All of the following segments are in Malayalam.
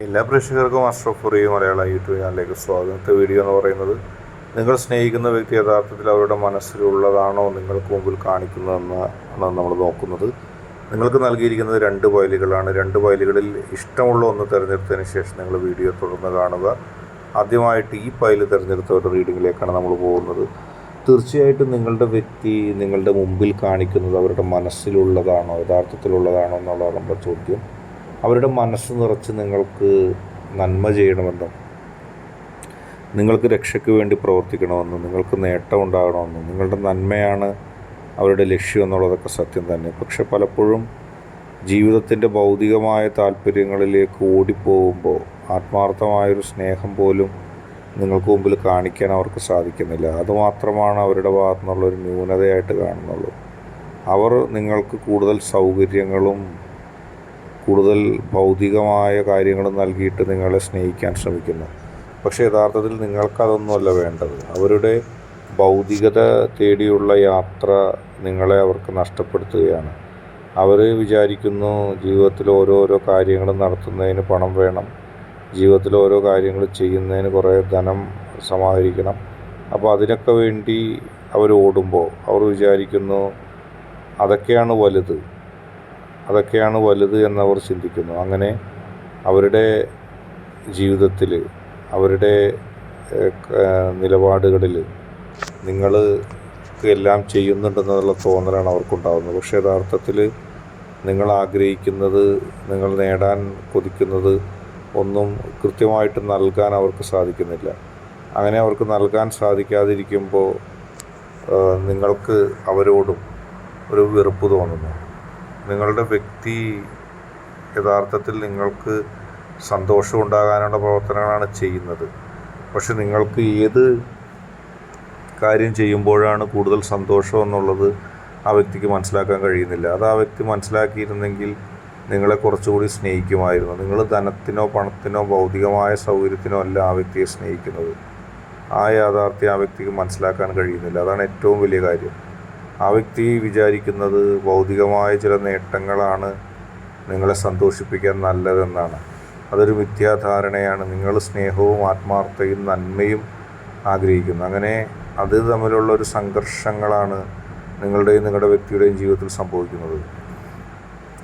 എല്ലാ പ്രേക്ഷകർക്കും അഷ്റഫ് ഫുറി മലയാള യൂട്യൂബ് ചാനലിലേക്ക് സ്വാഗതം വീഡിയോ എന്ന് പറയുന്നത് നിങ്ങൾ സ്നേഹിക്കുന്ന വ്യക്തി യഥാർത്ഥത്തിൽ അവരുടെ മനസ്സിലുള്ളതാണോ നിങ്ങൾക്ക് മുമ്പിൽ കാണിക്കുന്നതെന്ന് ആണ് നമ്മൾ നോക്കുന്നത്. നിങ്ങൾക്ക് നൽകിയിരിക്കുന്നത് രണ്ട് ഫയലുകളാണ്. രണ്ട് ഫയലുകളിൽ ഇഷ്ടമുള്ള ഒന്ന് തിരഞ്ഞെടുത്തതിന് ശേഷം നിങ്ങൾ വീഡിയോ തുടർന്ന് കാണുക. ആദ്യമായിട്ട് ഈ ഫയൽ തിരഞ്ഞെടുത്തവരുടെ റീഡിങ്ങിലേക്കാണ് നമ്മൾ പോകുന്നത്. തീർച്ചയായിട്ടും നിങ്ങളുടെ വ്യക്തി നിങ്ങളുടെ മുമ്പിൽ കാണിക്കുന്നത് അവരുടെ മനസ്സിലുള്ളതാണോ യഥാർത്ഥത്തിലുള്ളതാണോ എന്നുള്ളതാണ് നമ്മുടെ ചോദ്യം. അവരുടെ മനസ്സ് നിറച്ച് നിങ്ങൾക്ക് നന്മ ചെയ്യണമെന്നും നിങ്ങൾക്ക് രക്ഷയ്ക്ക് വേണ്ടി പ്രവർത്തിക്കണമെന്നും നിങ്ങൾക്ക് നേട്ടം ഉണ്ടാകണമെന്നും നിങ്ങളുടെ നന്മയാണ് അവരുടെ ലക്ഷ്യം എന്നുള്ളതൊക്കെ സത്യം തന്നെ. പക്ഷെ പലപ്പോഴും ജീവിതത്തിന്റെ ഭൗതികമായ താല്പര്യങ്ങളിലേക്ക് ഓടിപ്പോകുമ്പോൾ ആത്മാർത്ഥമായൊരു സ്നേഹം പോലും നിങ്ങൾക്ക് മുമ്പിൽ കാണിക്കാൻ അവർക്ക് സാധിക്കുന്നില്ല. അതുമാത്രമാണ് അവരുടെ ഭാഗത്തു നിന്നുള്ളൊരു ന്യൂനതയായിട്ട് കാണുന്നുള്ളൂ. അവർ നിങ്ങൾക്ക് കൂടുതൽ സൗകര്യങ്ങളും കൂടുതൽ ഭൗതികമായ കാര്യങ്ങൾ നൽകിയിട്ട് നിങ്ങളെ സ്നേഹിക്കാൻ ശ്രമിക്കുന്നു. പക്ഷെ യഥാർത്ഥത്തിൽ നിങ്ങൾക്കതൊന്നുമല്ല വേണ്ടത്. അവരുടെ ഭൗതികത തേടിയുള്ള യാത്ര നിങ്ങളെ അവർക്ക് നഷ്ടപ്പെടുത്തുകയാണ്. അവർ വിചാരിക്കുന്നു ജീവിതത്തിൽ ഓരോരോ കാര്യങ്ങൾ നടത്തുന്നതിന് പണം വേണം. ജീവിതത്തിൽ ഓരോ കാര്യങ്ങൾ ചെയ്യുന്നതിന് കുറേ ധനം സമാഹരിക്കണം. അപ്പോൾ അതിനൊക്കെ വേണ്ടി അവർ ഓടുമ്പോൾ അവർ വിചാരിക്കുന്നു അതൊക്കെയാണ് വലുത്. അതൊക്കെയാണ് വലുത് എന്നവർ ചിന്തിക്കുന്നു. അങ്ങനെ അവരുടെ ജീവിതത്തിൽ അവരുടെ നിലപാടുകളിൽ നിങ്ങൾ എല്ലാം ചെയ്യുന്നുണ്ടെന്നുള്ള തോന്നലാണ് അവർക്കുണ്ടാകുന്നത് പക്ഷേ യഥാർത്ഥത്തിൽ നിങ്ങൾ ആഗ്രഹിക്കുന്നത് നിങ്ങൾ നേടാൻ കൊതിക്കുന്നത് ഒന്നും കൃത്യമായിട്ട് നൽകാൻ അവർക്ക് സാധിക്കുന്നില്ല. അങ്ങനെ അവർക്ക് നൽകാൻ സാധിക്കാതിരിക്കുമ്പോൾ നിങ്ങൾക്ക് അവരോടും ഒരു വെറുപ്പ് തോന്നുന്നു. നിങ്ങളുടെ വ്യക്തി യഥാർത്ഥത്തിൽ നിങ്ങൾക്ക് സന്തോഷം ഉണ്ടാകാനുള്ള പ്രവർത്തനങ്ങളാണ് ചെയ്യുന്നത്. പക്ഷെ നിങ്ങൾക്ക് ഏത് കാര്യം ചെയ്യുമ്പോഴാണ് കൂടുതൽ സന്തോഷം എന്നുള്ളത് ആ വ്യക്തിക്ക് മനസ്സിലാക്കാൻ കഴിയുന്നില്ല. അത് ആ വ്യക്തി മനസ്സിലാക്കിയിരുന്നെങ്കിൽ നിങ്ങളെ കുറച്ചുകൂടി സ്നേഹിക്കുമായിരുന്നു. നിങ്ങൾ ധനത്തിനോ പണത്തിനോ ഭൗതികമായ സൗകര്യത്തിനോ അല്ല ആ വ്യക്തിയെ സ്നേഹിക്കുന്നത്. ആ യാഥാർത്ഥ്യം ആ വ്യക്തിക്ക് മനസ്സിലാക്കാൻ കഴിയുന്നില്ല. അതാണ് ഏറ്റവും വലിയ കാര്യം. ആ വ്യക്തി വിചാരിക്കുന്നത് ഭൗതികമായ ചില നേട്ടങ്ങളാണ് നിങ്ങളെ സന്തോഷിപ്പിക്കാൻ നല്ലതെന്നാണ്. അതൊരു മിഥ്യാധാരണയാണ്. നിങ്ങൾ സ്നേഹവും ആത്മാർത്ഥയും നന്മയും ആഗ്രഹിക്കുന്നു. അങ്ങനെ അത് തമ്മിലുള്ള ഒരു സംഘർഷങ്ങളാണ് നിങ്ങളുടെയും നിങ്ങളുടെ വ്യക്തിയുടെയും ജീവിതത്തിൽ സംഭവിക്കുന്നത്.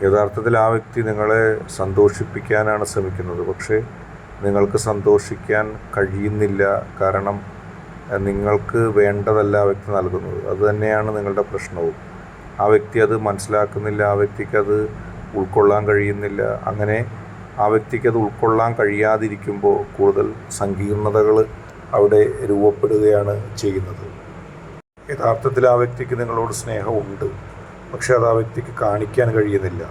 യഥാർത്ഥത്തിൽ ആ വ്യക്തി നിങ്ങളെ സന്തോഷിപ്പിക്കാനാണ് ശ്രമിക്കുന്നത്. പക്ഷേ നിങ്ങൾക്ക് സന്തോഷിക്കാൻ കഴിയുന്നില്ല. കാരണം നിങ്ങൾക്ക് വേണ്ടതല്ല ആ വ്യക്തി നൽകുന്നത്. അതുതന്നെയാണ് നിങ്ങളുടെ പ്രശ്നവും. ആ വ്യക്തി അത് മനസ്സിലാക്കുന്നില്ല ആ വ്യക്തിക്ക് അത് ഉൾക്കൊള്ളാൻ കഴിയുന്നില്ല. അങ്ങനെ ആ വ്യക്തിക്ക് അത് ഉൾക്കൊള്ളാൻ കഴിയാതിരിക്കുമ്പോൾ കൂടുതൽ സങ്കീർണതകൾ അവിടെ രൂപപ്പെടുകയാണ് ചെയ്യുന്നത്. യഥാർത്ഥത്തിൽ ആ വ്യക്തിക്ക് നിങ്ങളോട് സ്നേഹമുണ്ട് പക്ഷെ അത് ആ വ്യക്തിക്ക് കാണിക്കാൻ കഴിയുന്നില്ല.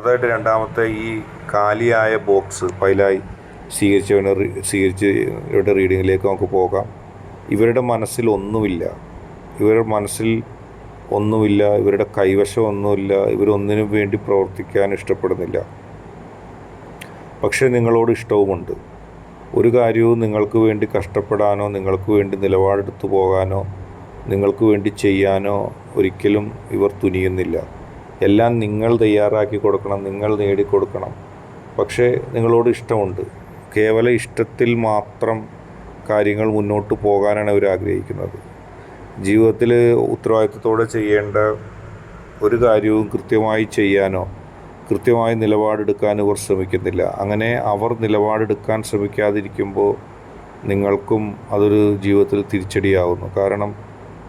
അതായിട്ട് രണ്ടാമത്തെ ഈ കാലിയായ ബോക്സ് ഫയലായി സ്വീകരിച്ചവനെ സ്വീകരിച്ചവരുടെ റീഡിങ്ങിലേക്ക് നമുക്ക് പോകാം. ഇവരുടെ മനസ്സിൽ ഒന്നുമില്ല. ഇവരുടെ മനസ്സിൽ ഒന്നുമില്ല. ഇവരുടെ കൈവശം ഒന്നുമില്ല. ഇവരൊന്നിനും വേണ്ടി പ്രവർത്തിക്കാൻ ഇഷ്ടപ്പെടുന്നില്ല. പക്ഷേ നിങ്ങളോട് ഇഷ്ടവുമുണ്ട്. ഒരു കാര്യവും നിങ്ങൾക്ക് വേണ്ടി കഷ്ടപ്പെടാനോ നിങ്ങൾക്ക് വേണ്ടി നിലപാടെടുത്തു പോകാനോ നിങ്ങൾക്ക് വേണ്ടി ചെയ്യാനോ ഒരിക്കലും ഇവർ തുനിയുന്നില്ല. എല്ലാം നിങ്ങൾ തയ്യാറാക്കി കൊടുക്കണം നിങ്ങൾ നേടിക്കൊടുക്കണം. പക്ഷേ നിങ്ങളോട് ഇഷ്ടമുണ്ട്. കേവല ഇഷ്ടത്തിൽ മാത്രം കാര്യങ്ങൾ മുന്നോട്ട് പോകാനാണ് അവർ ആഗ്രഹിക്കുന്നത്. ജീവിതത്തിൽ ഉത്തരവാദിത്വത്തോടെ ചെയ്യേണ്ട ഒരു കാര്യവും കൃത്യമായി ചെയ്യാനോ കൃത്യമായി നിലപാടെടുക്കാനോ ഇവർ ശ്രമിക്കുന്നില്ല. അങ്ങനെ അവർ നിലപാടെടുക്കാൻ ശ്രമിക്കാതിരിക്കുമ്പോൾ നിങ്ങൾക്കും അതൊരു ജീവിതത്തിൽ തിരിച്ചടിയാവുന്നു. കാരണം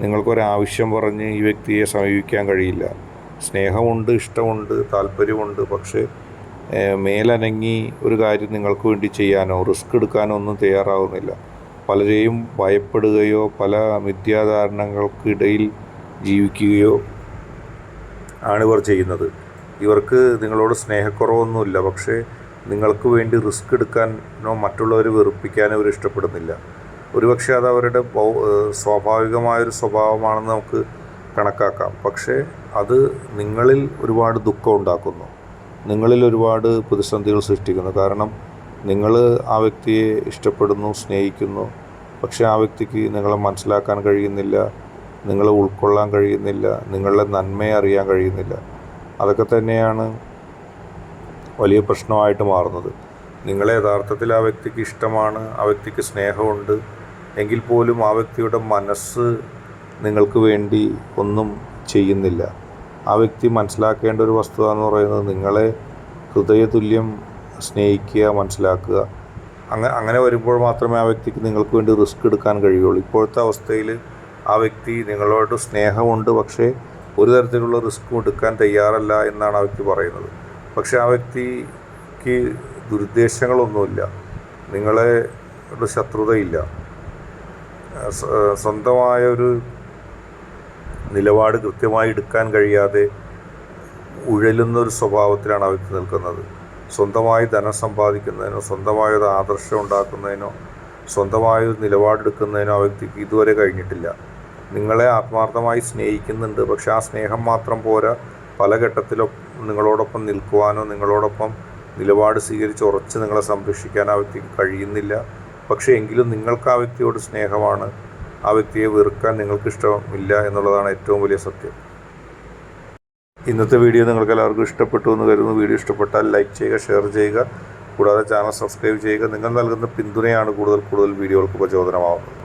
നിങ്ങൾക്കൊരാവശ്യം പറഞ്ഞ് ഈ വ്യക്തിയെ സമീപിക്കാൻ കഴിയില്ല. സ്നേഹമുണ്ട് ഇഷ്ടമുണ്ട് താല്പര്യമുണ്ട് പക്ഷേ മേലനങ്ങി ഒരു കാര്യം നിങ്ങൾക്ക് വേണ്ടി ചെയ്യാനോ റിസ്ക് എടുക്കാനോ ഒന്നും തയ്യാറാവുന്നില്ല. പലരെയും ഭയപ്പെടുകയോ പല മിഥ്യാധാരണകൾക്കിടയിൽ ജീവിക്കുകയോ ആണിവർ ചെയ്യുന്നത്. ഇവർക്ക് നിങ്ങളോട് സ്നേഹക്കുറവൊന്നുമില്ല. പക്ഷേ നിങ്ങൾക്ക് വേണ്ടി റിസ്ക് എടുക്കാനോ മറ്റുള്ളവരെ വെറുപ്പിക്കാനോ ഇവർ ഇഷ്ടപ്പെടുന്നില്ല. ഒരുപക്ഷെ അത് അവരുടെ സ്വാഭാവികമായൊരു സ്വഭാവമാണെന്ന് നമുക്ക് കണക്കാക്കാം. പക്ഷേ അത് നിങ്ങളിൽ ഒരുപാട് ദുഃഖം ഉണ്ടാക്കുന്നു. നിങ്ങളിൽ ഒരുപാട് പ്രതിസന്ധികൾ സൃഷ്ടിക്കുന്നു. കാരണം നിങ്ങൾ ആ വ്യക്തിയെ ഇഷ്ടപ്പെടുന്നു സ്നേഹിക്കുന്നു പക്ഷേ ആ വ്യക്തിക്ക് നിങ്ങളെ മനസ്സിലാക്കാൻ കഴിയുന്നില്ല നിങ്ങളെ ഉൾക്കൊള്ളാൻ കഴിയുന്നില്ല നിങ്ങളുടെ നന്മയെ അറിയാൻ കഴിയുന്നില്ല. അതൊക്കെ തന്നെയാണ് വലിയ പ്രശ്നമായിട്ട് മാറുന്നത്. നിങ്ങളെ യഥാർത്ഥത്തിൽ ആ വ്യക്തിക്ക് ഇഷ്ടമാണ് ആ വ്യക്തിക്ക് സ്നേഹമുണ്ട് എങ്കിൽ പോലും ആ വ്യക്തിയുടെ മനസ്സ് നിങ്ങൾക്ക് വേണ്ടി ഒന്നും ചെയ്യുന്നില്ല. ആ വ്യക്തി മനസ്സിലാക്കേണ്ട ഒരു വസ്തുത എന്ന് പറയുന്നത് നിങ്ങളെ ഹൃദയതുല്യം സ്നേഹിക്കുക മനസ്സിലാക്കുക. അങ്ങനെ അങ്ങനെ വരുമ്പോൾ മാത്രമേ ആ വ്യക്തിക്ക് നിങ്ങൾക്ക് വേണ്ടി റിസ്ക് എടുക്കാൻ കഴിയുള്ളൂ. ഇപ്പോഴത്തെ അവസ്ഥയിൽ ആ വ്യക്തി നിങ്ങളോട് സ്നേഹമുണ്ട് പക്ഷേ ഒരു തരത്തിലുള്ള റിസ്ക്കും എടുക്കാൻ തയ്യാറല്ല എന്നാണ് ആ വ്യക്തി പറയുന്നത്. പക്ഷേ ആ വ്യക്തിക്ക് ദുരുദ്ദേശങ്ങളൊന്നുമില്ല. നിങ്ങളെ ഒരു ശത്രുതയില്ല. സ്വ- സ്വന്തമായ ഒരു നിലപാട് കൃത്യമായി എടുക്കാൻ കഴിയാതെ ഉഴലുന്ന ഒരു സ്വഭാവത്തിലാണ് ആ വ്യക്തി നിൽക്കുന്നത്. സ്വന്തമായി ധനം സമ്പാദിക്കുന്നതിനോ സ്വന്തമായ ഒരു ആദർശം ഉണ്ടാക്കുന്നതിനോ സ്വന്തമായ ഒരു നിലപാടെടുക്കുന്നതിനോ ആ വ്യക്തിക്ക് ഇതുവരെ കഴിഞ്ഞിട്ടില്ല. നിങ്ങളെ ആത്മാർത്ഥമായി സ്നേഹിക്കുന്നുണ്ട്. പക്ഷെ ആ സ്നേഹം മാത്രം പോരാ. പല ഘട്ടത്തിലും നിങ്ങളോടൊപ്പം നിൽക്കുവാനോ നിങ്ങളോടൊപ്പം നിലപാട് സ്വീകരിച്ച് ഉറച്ച് നിങ്ങളെ സംരക്ഷിക്കാൻ ആ വ്യക്തിക്ക് കഴിയുന്നില്ല. പക്ഷേ എങ്കിലും നിങ്ങൾക്ക് ആ വ്യക്തിയോട് സ്നേഹമാണ്. ആ വ്യക്തിയെ വെറുക്കാൻ നിങ്ങൾക്ക് ഇഷ്ടമില്ല എന്നുള്ളതാണ് ഏറ്റവും വലിയ സത്യം. ഇന്നത്തെ വീഡിയോ നിങ്ങൾക്ക് എല്ലാവർക്കും ഇഷ്ടപ്പെട്ടു എന്ന് കരുതുന്നു. വീഡിയോ ഇഷ്ടപ്പെട്ടാൽ ലൈക്ക് ചെയ്യുക ഷെയർ ചെയ്യുക. കൂടാതെ ചാനൽ സബ്സ്ക്രൈബ് ചെയ്യുക. നിങ്ങൾ നൽകുന്ന പിന്തുണയാണ് കൂടുതൽ കൂടുതൽ വീഡിയോകൾക്ക് പ്രചോദനമാവുന്നത്.